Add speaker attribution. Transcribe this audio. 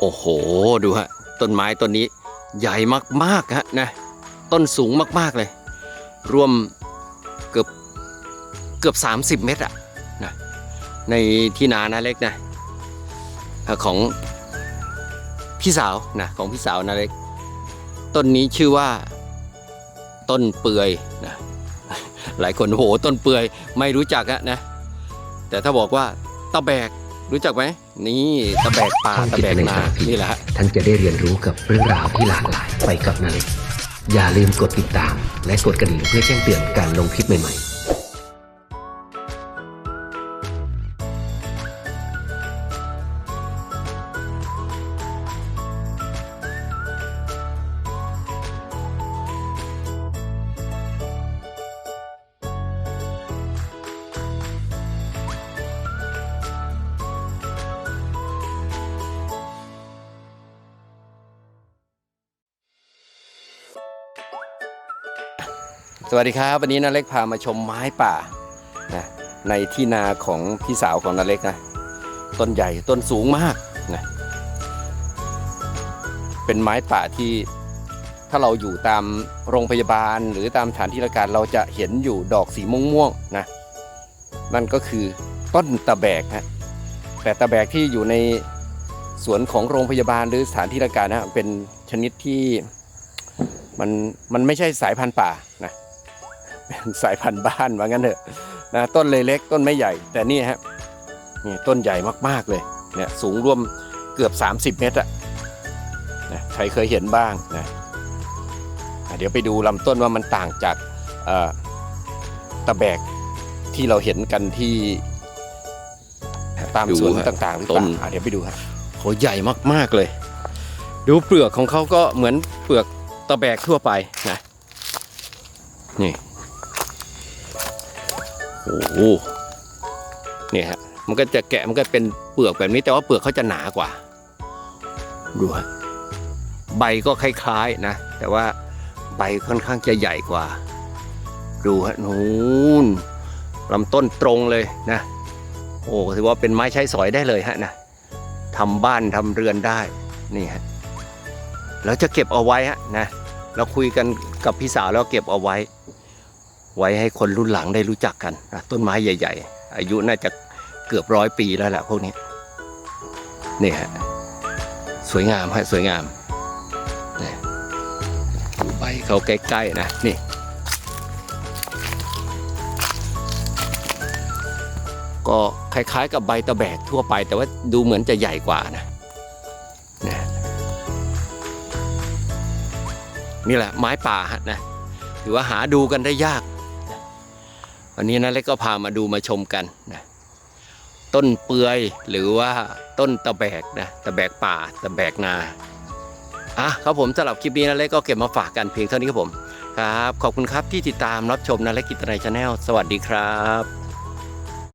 Speaker 1: โอ้โห ดูฮะ ต้นไม้ต้นนี้ใหญ่มากๆฮะนะ ต้นสูงมากๆเลย รวมเกือบเกือบ 30 เมตรอะนะในที่นานาเล็กนะของพี่สาวนะของพี่สาวนาเล็ก ต้นนี้ชื่อว่า ต้นเปือยนะหลายคนโอ้โหต้นเปือยไม่รู้จักอะนะ แต่ถ้าบอกว่าตะแบก รู้จักไหมนี่ตะแบกป่าตะแบกนานี่แหละ
Speaker 2: ท่านจะได้เรียนรู้กับเรื่องราวที่หลากหลายไปกับนาเล็กอย่าลืมกดติดตาม และกดกระดิ่งเพื่อแจ้งเตือนการลงคลิปใหม่ๆ
Speaker 1: สวัสดีครับ วันนี้นาเล็กพามาชมไม้ป่านะในที่นาของพี่สาวของนาเล็กนะต้นใหญ่ต้นสูงมากนะเป็นไม้ป่าที่ถ้าเราอยู่ตามโรงพยาบาลหรือตามสถานที่ราชการเราจะเห็นอยู่ดอกสีม่วงๆนะนั่นก็คือต้นตะแบกฮะแต่ตะแบกที่อยู่ในสวนของโรงพยาบาลหรือสถานที่ราชการนะเป็นชนิดที่มันมันไม่ใช่สายพันธุ์ป่านะ สายพันธุ์บ้านว่างั้นเถอะนะต้นเลยเล็กต้นไม่ใหญ่ แต่นี่ฮะนี่ต้นใหญ่มากๆเลยเนี่ยสูงร่วมเกือบ 30 เมตรอะนะใครเคยเห็นบ้างนะอะเดี๋ยวไปดูลำต้นว่ามันต่างจากเอ่อตะแบกที่เราเห็นกันที่ตามสวน
Speaker 3: ดูฮะ
Speaker 1: ต่างๆหรือเป
Speaker 3: ต้
Speaker 1: ล่านอะเดี๋ยวไปดูครับโหใหญ่มากๆเลย ดูเปลือกของเขาก็เหมือนเปลือกตะแบกทั่วไปนะนี่ โอ้โหเนี่ยฮะมันก็จะแกะมันก็เป็นเปลือกแบบนี้แต่ว่าเปลือกเขาจะหนากว่า ดูฮะใบก็คล้ายๆนะ แต่ว่าใบค่อนข้างจะใหญ่กว่า ดูฮะนู้นลำต้นตรงเลยนะ โอ้ถือว่าเป็นไม้ใช้สอยได้เลยฮะนะทำบ้านทำเรือนได้นี่ฮะแล้วจะเก็บเอาไว้ฮะนะเราคุยกันกับพี่สาวแล้วเก็บเอาไว้ ไว้ให้คนรุ่นหลังได้รู้จักกันนะต้นไม้ใหญ่ ๆ อายุน่าจะเกือบร้อยปีแล้วแหละพวกนี้นี่ฮะสวยงามฮะสวยงามนี่ดูใบเขาใกล้ๆนะนี่ก็คล้ายๆกับใบตะแบกทั่วไป แต่ว่าดูเหมือนจะใหญ่กว่านะนี่แหละไม้ป่าฮะนะถือว่าหาดูกันได้ยาก วันนี้นะเล็กก็พามาดูมาชมกันนะต้นเปือยหรือว่าต้นตะแบกนะตะแบกป่าตะแบกนาอะครับผมสำหรับคลิปนี้นะเล็กก็เก็บมาฝากกันเพียงเท่านี้ครับผมครับ ขอบคุณครับที่ติดตามรับชมนะเล็กกิตนายชาแนลสวัสดีครับ